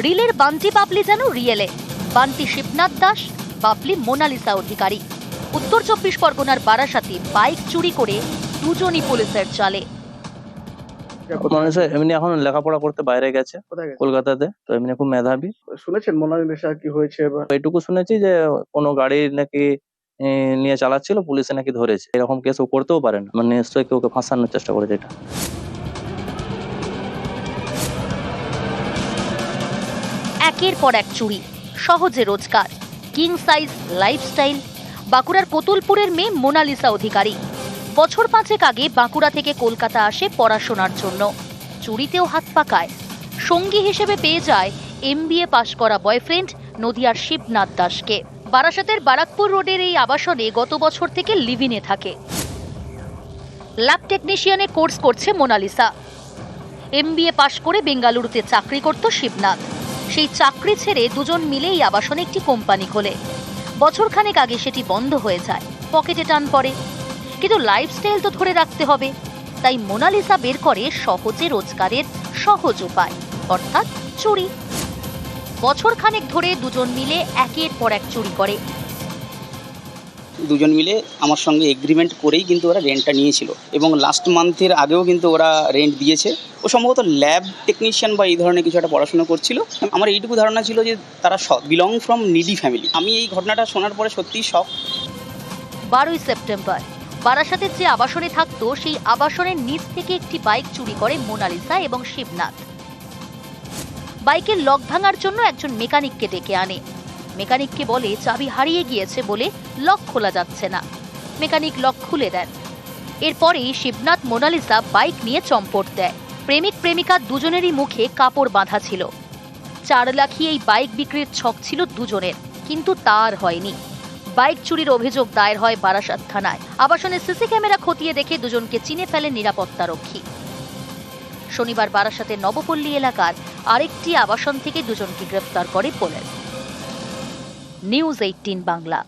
রিলের বান্টি পাপলি যেন রিয়েলে। বান্টি শিবনাথ দাস পাপলি মোনালিসা অধিকারী। উত্তর চব্বিশ পরগনার বারাসাতে বাইক চুরি করে দুজনই পুলিশের চালে। মানুষ এমনি এখন লেখাপড়া করতে বাইরে গেছে কলকাতাতে তো এমনি খুব মেধাবী। শুনেছেন মোনালিসা কি হয়েছে এইটুকু শুনেছি যে কোনো গাড়ি নাকি নিয়ে চালাচ্ছিল পুলিশে নাকি ধরেছে। এরকম কেস ও করতেও পারে না। মানে নিশ্চয়ই কেউ ফাঁসানোর চেষ্টা করেছে এটা। একের পর এক চুরি, সহজে রোজগার। কিং সাইজ লাইফস্টাইল বাঁকুড়ার কোতুলপুরের মেয়ে মোনালিসা অধিকারী। বছর পাঁচেক আগে বাঁকুড়া থেকে কলকাতা আসে পড়াশোনার জন্য। চুরিতেও হাত পাকায়। সঙ্গী হিসেবে পেয়ে যায় এমবিএ পাশ করা বয়ফ্রেন্ড নদিয়ার শিবনাথ দাসকে। বারাসাতের বারাকপুর রোডের এই আবাসনে গত বছর থেকে লিভিনে থাকে। ল্যাব টেকনিশিয়ানে কোর্স করছে মোনালিসা। এমবিএ পাশ করে বেঙ্গালুরুতে চাকরি করত শিবনাথ। সেই চাকরি ছেড়ে দুজন মিলেই আবাসন একটি কোম্পানি খোলে। বছরখানেক আগে সেটি বন্ধ হয়ে যায়, পকেটে টান পড়ে। কিন্তু লাইফস্টাইল তো ধরে রাখতে হবে, তাই মোনালিসা বের করে সহজে রোজগারের সহজ উপায়, অর্থাৎ চুরি। বছরখানেক ধরে দুজন মিলে একের পর এক চুরি করে। দুজন মিলে আমার সঙ্গে এগ্রিমেন্ট করেই কিন্তু ওরা রেন্টটা নিয়েছিল। এবং লাস্ট মান্থের আগেও কিন্তু ওরা রেন্ট দিয়েছে। ও সম্ভবত ল্যাব টেকনিশিয়ান বা এই ধরনের কিছু একটা পড়াশোনা করছিল। আমার এইটুকু ধারণা ছিল যে তারা বিলং ফ্রম নিডি ফ্যামিলি আমি এই ঘটনাটা শোনার পরে সত্যিই শখ বারোই সেপ্টেম্বর, বারাসাতের যে আবাসনে থাকতো, সেই আবাসনের নিচ থেকে একটি বাইক চুরি করে মোনালিসা এবং শিবনাথ। বাইকের লক ভাঙার জন্য একজন মেকানিককে ডেকে আনে। মেকানিককে বলে চাবি হারিয়ে গিয়েছে বলে লক খোলা যাচ্ছে না। মেকানিক লক খুলে দেন। এরপরেই শিবনাথ মোনালিসা বাইক নিয়ে চম্পট দেয়। প্রেমিক প্রেমিকা দুজনেরই মুখে কাপড় বাঁধা ছিল। চার লাখি এই বাইক বিক্রির ছক ছিল দুজনের, কিন্তু তার হয়নি। বাইক চুরির অভিযোগ দায়ের হয় বারাসাত থানায়। আবাসনে সিসি ক্যামেরা খতিয়ে দেখে দুজনকে চিনে ফেলে নিরাপত্তা রক্ষী শনিবার বারাসাতের নবপল্লী এলাকার আরেকটি আবাসন থেকে দুজনকে গ্রেফতার করে পুলিশ। News eighteen Bangla